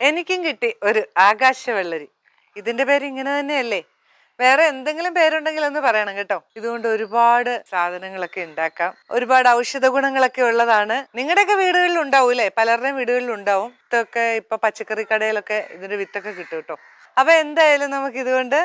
എനിക്കും കിട്ടി ഒരു ആകാശവെള്ളരി. ഇതിന്റെ പേര് ഇങ്ങനെ തന്നെയല്ലേ? വേറെ എന്തെങ്കിലും പേരുണ്ടെങ്കിൽ ഒന്ന് പറയണം കേട്ടോ. ഇതുകൊണ്ട് ഒരുപാട് സാധനങ്ങളൊക്കെ ഉണ്ടാക്കാം. ഒരുപാട് ഔഷധ ഗുണങ്ങളൊക്കെ ഉള്ളതാണ്. നിങ്ങളുടെയൊക്കെ വീടുകളിൽ ഉണ്ടാവും അല്ലേ? പലരുടെയും വീടുകളിൽ ഉണ്ടാവും. ഇതൊക്കെ ഇപ്പൊ പച്ചക്കറി കടയിലൊക്കെ ഇതിന്റെ വിത്തൊക്കെ കിട്ടും കേട്ടോ. അപ്പൊ എന്തായാലും നമുക്ക് ഇതുകൊണ്ട്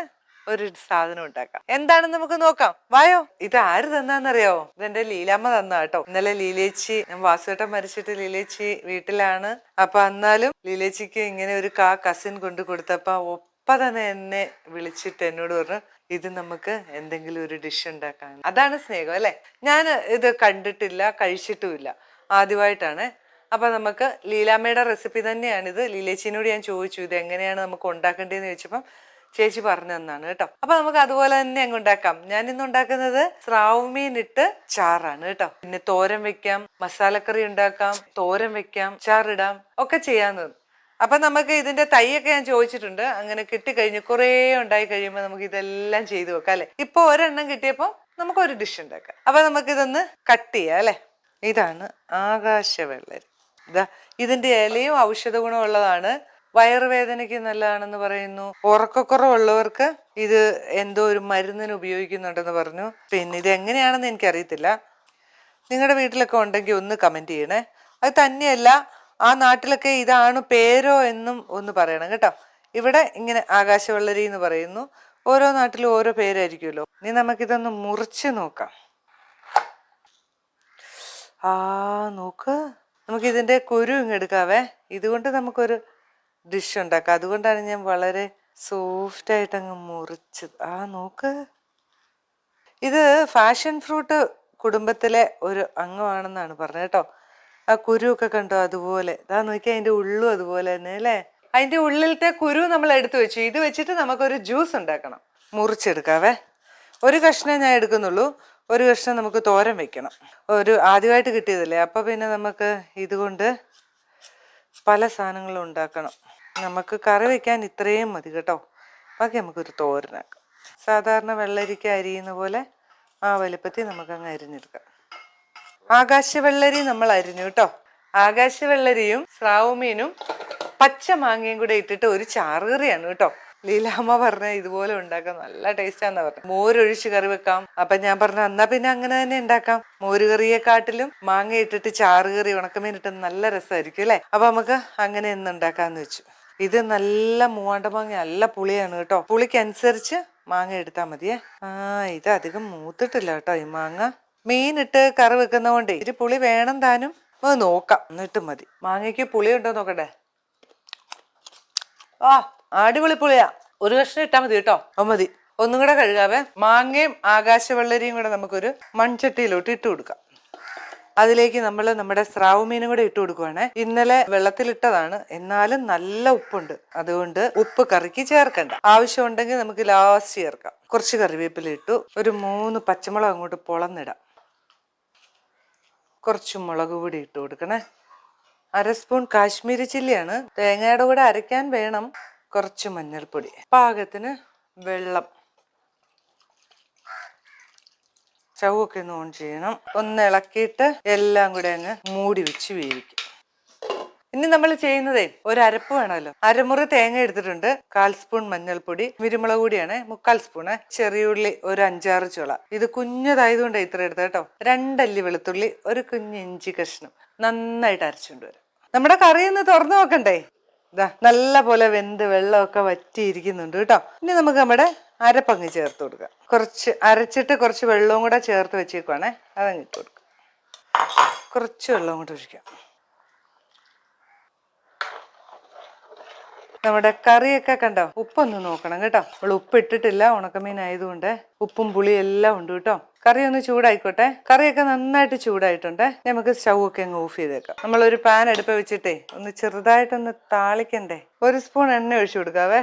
ഒരു സാധനം ഉണ്ടാക്കാം. എന്താണ് നമുക്ക് നോക്കാം. വായോ ഇത് ആര് തന്നാന്നറിയാവോ? ഇതെന്റെ ലീലാമ്മ തന്ന കേട്ടോ. ഇന്നലെ ലീലേച്ചി വാസുവേട്ടൻ മരിച്ചിട്ട് ലീലേച്ചി വീട്ടിലാണ്. അപ്പൊ എന്നാലും ലീലേച്ചിക്ക് ഇങ്ങനെ ഒരു കാ കസിൻ കൊണ്ട് കൊടുത്തപ്പോ ഒപ്പ തന്നെ എന്നെ വിളിച്ചിട്ട് എന്നോട് പറഞ്ഞു ഇത് നമുക്ക് എന്തെങ്കിലും ഒരു ഡിഷ് ഉണ്ടാക്കാൻ. അതാണ് സ്നേഹം അല്ലെ? ഞാൻ ഇത് കണ്ടിട്ടില്ല കഴിച്ചിട്ടുമില്ല. ആദ്യമായിട്ടാണ്. അപ്പൊ നമുക്ക് ലീലാമ്മയുടെ റെസിപ്പി തന്നെയാണിത്. ലീലേച്ചിനോട് ഞാൻ ചോദിച്ചു ഇത് എങ്ങനെയാണ് നമുക്ക് ഉണ്ടാക്കേണ്ടതെന്ന് ചോദിച്ചപ്പം ചേച്ചി പറഞ്ഞു തന്നാണ് കേട്ടോ. അപ്പൊ നമുക്ക് അതുപോലെ തന്നെ അങ്ങ് ഉണ്ടാക്കാം. ഞാൻ ഇന്ന് ഉണ്ടാക്കുന്നത് സ്രാവ് മീൻ ഇട്ട് ചാറാണ് കേട്ടോ. പിന്നെ തോരൻ വെക്കാം മസാലക്കറി ഉണ്ടാക്കാം തോരൻ വെക്കാം ചാറിടാം ഒക്കെ ചെയ്യാവുന്നത് അപ്പൊ നമുക്ക് ഇതിന്റെ തൈയൊക്കെ ഞാൻ ചോദിച്ചിട്ടുണ്ട്. അങ്ങനെ കിട്ടിക്കഴിഞ്ഞ് കുറേ ഉണ്ടായി കഴിയുമ്പോൾ നമുക്ക് ഇതെല്ലാം ചെയ്തു വെക്കാം അല്ലെ? ഇപ്പൊ ഒരെണ്ണം കിട്ടിയപ്പോൾ നമുക്ക് ഒരു ഡിഷ് ഉണ്ടാക്കാം. അപ്പൊ നമുക്ക് ഇതൊന്ന് കട്ട് ചെയ്യാം അല്ലെ? ഇതാണ് ആകാശവെള്ളരി. ഇതാ ഇതിന്റെ ഇലയും ഔഷധ ഗുണമുള്ളതാണ്. വയറുവേദനയ്ക്ക് നല്ലതാണെന്ന് പറയുന്നു. ഉറക്കക്കുറവുള്ളവർക്ക് ഇത് എന്തോ ഒരു മരുന്നിന് ഉപയോഗിക്കുന്നുണ്ടെന്ന് പറഞ്ഞു. പിന്നെ ഇത് എങ്ങനെയാണെന്ന് എനിക്കറിയത്തില്ല. നിങ്ങളുടെ വീട്ടിലൊക്കെ ഉണ്ടെങ്കിൽ ഒന്ന് കമന്റ് ചെയ്യണേ. അത് തന്നെയല്ല ആ നാട്ടിലൊക്കെ ഇതാണ് പേരോ എന്നും ഒന്ന് പറയണം കേട്ടോ. ഇവിടെ ഇങ്ങനെ ആകാശവെള്ളരി എന്ന് പറയുന്നു. ഓരോ നാട്ടിലും ഓരോ പേരായിരിക്കുമല്ലോ. ഇനി നമുക്കിതൊന്ന് മുറിച്ച് നോക്കാം. ആ നോക്ക്. നമുക്ക് ഇതിന്റെ കുരു ഇങ്ങെടുക്കാവേ ഇതുകൊണ്ട് നമുക്കൊരു ഡിഷ് ഉണ്ടാക്കുക. അതുകൊണ്ടാണ് ഞാൻ വളരെ സോഫ്റ്റ് ആയിട്ട് അങ്ങ് മുറിച്ചത്. ആ നോക്ക്. ഇത് ഫാഷൻ ഫ്രൂട്ട് കുടുംബത്തിലെ ഒരു അംഗമാണെന്നാണ് പറഞ്ഞത് കേട്ടോ. ആ കുരു ഒക്കെ കണ്ടോ? അതുപോലെ. ഇതാ നോക്കി അതിന്റെ ഉള്ളും അതുപോലെ തന്നെ അല്ലേ? അതിന്റെ ഉള്ളിലത്തെ കുരു നമ്മൾ എടുത്തു വെച്ചു. ഇത് വെച്ചിട്ട് നമുക്കൊരു ജ്യൂസ് ഉണ്ടാക്കണം. മുറിച്ചെടുക്കാവേ. ഒരു കഷ്ണം ഞാൻ എടുക്കുന്നുള്ളൂ. ഒരു കഷ്ണം നമുക്ക് തോരൻ വെക്കണം. ഒരു ആദ്യമായിട്ട് കിട്ടിയതല്ലേ? അപ്പൊ പിന്നെ നമുക്ക് ഇതുകൊണ്ട് പല സാധനങ്ങളും ഉണ്ടാക്കണം. നമുക്ക് കറി വെക്കാൻ ഇത്രയും മതി കേട്ടോ. ബാക്കി നമുക്കൊരു തോരനാക്കാം. സാധാരണ വെള്ളരിക്ക അരിയുന്ന പോലെ ആ വലുപ്പത്തിൽ നമുക്ക് അങ്ങ് ആകാശ വെള്ളരി നമ്മൾ അരിഞ്ഞു കേട്ടോ. ആകാശ വെള്ളരിയും സ്രാവുമീനും പച്ച മാങ്ങയും കൂടെ ഇട്ടിട്ട് ഒരു ചാറുകറിയാണ് കേട്ടോ. ലീലാമ്മ പറഞ്ഞ ഇതുപോലെ ഉണ്ടാക്കാം നല്ല ടേസ്റ്റാന്ന് പറഞ്ഞു. മോരൊഴിച്ച് കറി വെക്കാം. അപ്പൊ ഞാൻ പറഞ്ഞു എന്നാ പിന്നെ അങ്ങനെ തന്നെ ഉണ്ടാക്കാം. മോര് കറിയെക്കാട്ടിലും മാങ്ങ ഇട്ടിട്ട് ചാറുകറി ഉണക്കമീൻ ഇട്ട് നല്ല രസമായിരിക്കും അല്ലെ? അപ്പൊ നമുക്ക് അങ്ങനെ ഒന്ന് ഉണ്ടാക്കാന്ന് വെച്ചു. ഇത് നല്ല മൂവാണ്ട മാങ്ങ നല്ല പുളിയാണ് കേട്ടോ. പുളിക്കനുസരിച്ച് മാങ്ങ എടുത്താൽ മതിയേ. ആ ഇത് അധികം മൂത്തിട്ടില്ല കേട്ടോ ഈ മാങ്ങ. മീനിട്ട് കറി വെക്കുന്നതുകൊണ്ട് ഇത് പുളി വേണം താനും. അത് നോക്കാം. എന്നിട്ട് മതി. മാങ്ങയ്ക്ക് പുളി ഉണ്ടോ നോക്കട്ടെ. ആ അടിപൊളി പുളിയാ. ഒരു കഷ്ണം ഇട്ടാ മതി കേട്ടോ. അത് മതി. ഒന്നും കൂടെ കഴുകാവേ. മാങ്ങയും ആകാശവെള്ളരിയും കൂടെ നമുക്കൊരു മൺചട്ടിയിലോട്ട് ഇട്ട് കൊടുക്കാം. അതിലേക്ക് നമ്മൾ നമ്മുടെ സ്രാവ് മീനും കൂടെ ഇട്ട് കൊടുക്കുവാണേ. ഇന്നലെ വെള്ളത്തിലിട്ടതാണ്. എന്നാലും നല്ല ഉപ്പുണ്ട്. അതുകൊണ്ട് ഉപ്പ് കറിക്ക് ചേർക്കണ്ട. ആവശ്യമുണ്ടെങ്കിൽ നമുക്ക് ലാസ്റ്റ് ചേർക്കാം. കുറച്ച് കറിവേപ്പില ഇട്ടു. ഒരു മൂന്ന് പച്ചമുളക് അങ്ങോട്ട് പൊളന്നിടാം. കുറച്ച് മുളക് പൊടി ഇട്ട് കൊടുക്കണേ. അര സ്പൂൺ കാശ്മീരി ചില്ലിയാണ്. തേങ്ങയുടെ കൂടെ അരയ്ക്കാൻ വേണം കുറച്ച് മഞ്ഞൾപ്പൊടി. പാകത്തിന് വെള്ളം. ചവൊക്കെ ഒന്ന് ഓൺ ചെയ്യണം. ഒന്ന് ഇളക്കിയിട്ട് എല്ലാം കൂടെ അങ്ങ് മൂടി വെച്ച് വേവിക്കും. ഇനി നമ്മൾ ചെയ്യുന്നതേ ഒരു അരപ്പ് വേണമല്ലോ. അരമുറി തേങ്ങ എടുത്തിട്ടുണ്ട്. കാൽ സ്പൂൺ മഞ്ഞൾപ്പൊടി കുരുമുളക് പൊടിയാണ് മുക്കാൽ സ്പൂണ് ചെറിയുള്ളി ഒരു അഞ്ചാറ് ചുള. ഇത് കുഞ്ഞതായതുകൊണ്ട് ഇത്ര എടുത്ത കേട്ടോ. രണ്ടല്ലി വെളുത്തുള്ളി ഒരു കുഞ്ഞ് ഇഞ്ചി കഷ്ണം. നന്നായിട്ട് അരച്ചുകൊണ്ട് വരാം. നമ്മുടെ കറി ഒന്ന് തുറന്നു നോക്കണ്ടേ? ഇതാ നല്ല പോലെ വെന്ത് വെള്ളമൊക്കെ വറ്റിയിരിക്കുന്നുണ്ട് കേട്ടോ. ഇനി നമുക്ക് നമ്മുടെ അരപ്പങ്ങ് ചേർത്ത് കൊടുക്കുക. കുറച്ച് അരച്ചിട്ട് കുറച്ച് വെള്ളവും കൂടെ ചേർത്ത് വെച്ചേക്കുവാണേ അതങ്ങ് ഇട്ട് കൊടുക്കുക. കുറച്ച് വെള്ളവും കൂടെ ഒഴിക്കാം നമ്മുടെ കറിയൊക്കെ കണ്ടോ? ഉപ്പൊന്ന് നോക്കണം കേട്ടോ. നമ്മൾ ഉപ്പ് ഇട്ടിട്ടില്ല ഉണക്കമീൻ ആയതുകൊണ്ട് ഉപ്പും പുളിയും എല്ലാം ഉണ്ട് കേട്ടോ. കറി ഒന്ന് ചൂടായിക്കോട്ടെ. കറിയൊക്കെ നന്നായിട്ട് ചൂടായിട്ടുണ്ട്. നമുക്ക് സ്റ്റൗ ഒക്കെ അങ്ങ് ഓഫ് ചെയ്തേക്കാം. നമ്മളൊരു പാൻ അടുപ്പ് വെച്ചിട്ടേ ഒന്ന് ചെറുതായിട്ടൊന്ന് താളിക്കണ്ടേ? ഒരു സ്പൂൺ എണ്ണ ഒഴിച്ചു കൊടുക്കാവേ.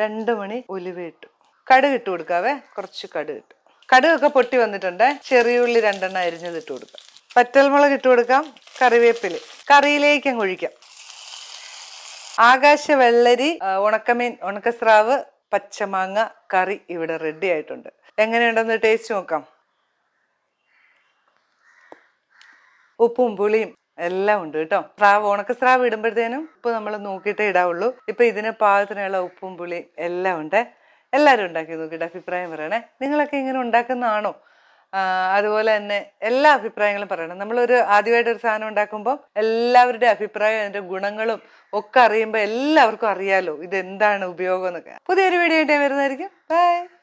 രണ്ട് മണി ഉലുവ ഇട്ടു. കടുക് ഇട്ട് കൊടുക്കാവേ? കുറച്ച് കടുക് ഇട്ടു. കടുകൊക്കെ പൊട്ടി വന്നിട്ടുണ്ട്. ചെറിയ ഉള്ളി രണ്ടെണ്ണം അരിഞ്ഞത് ഇട്ട് കൊടുക്കാം. പറ്റൽമുളക് ഇട്ട് കൊടുക്കാം. കറിവേപ്പിൽ. കറിയിലേക്ക് അങ്ങ് ഒഴിക്കാം. ആകാശ വെള്ളരി ഉണക്കമീൻ ഉണക്കസ്രാവ് പച്ചമാങ്ങ കറി ഇവിടെ റെഡി ആയിട്ടുണ്ട്. എങ്ങനെയുണ്ടെന്ന് ടേസ്റ്റ് നോക്കാം. ഉപ്പും പുളിയും. എല്ലാം ഉണ്ട് കേട്ടോ. സ്രാവ് ഉണക്ക സ്രാവ് ഇടുമ്പോഴത്തേനും ഉപ്പ് നമ്മൾ നോക്കിയിട്ടേ ഇടാവുള്ളൂ. ഇപ്പൊ ഇതിന് പാകത്തിനുള്ള ഉപ്പും പുളി എല്ലാം ഉണ്ട്. എല്ലാവരും ഉണ്ടാക്കി നോക്കിയിട്ട് അഭിപ്രായം പറയണേ. നിങ്ങളൊക്കെ ഇങ്ങനെ ഉണ്ടാക്കുന്നതാണോ? അതുപോലെ തന്നെ എല്ലാ അഭിപ്രായങ്ങളും പറയണം. നമ്മളൊരു ആദ്യമായിട്ട് ഒരു സാധനം ഉണ്ടാക്കുമ്പോൾ എല്ലാവരുടെ അഭിപ്രായം അതിന്റെ ഗുണങ്ങളും ഒക്കെ അറിയുമ്പോൾ എല്ലാവർക്കും അറിയാലോ ഇത് എന്താണ് ഉപയോഗം എന്നൊക്കെ. പുതിയൊരു വീഡിയോ ആയിട്ട് വരുന്നതായിരിക്കും. ബൈ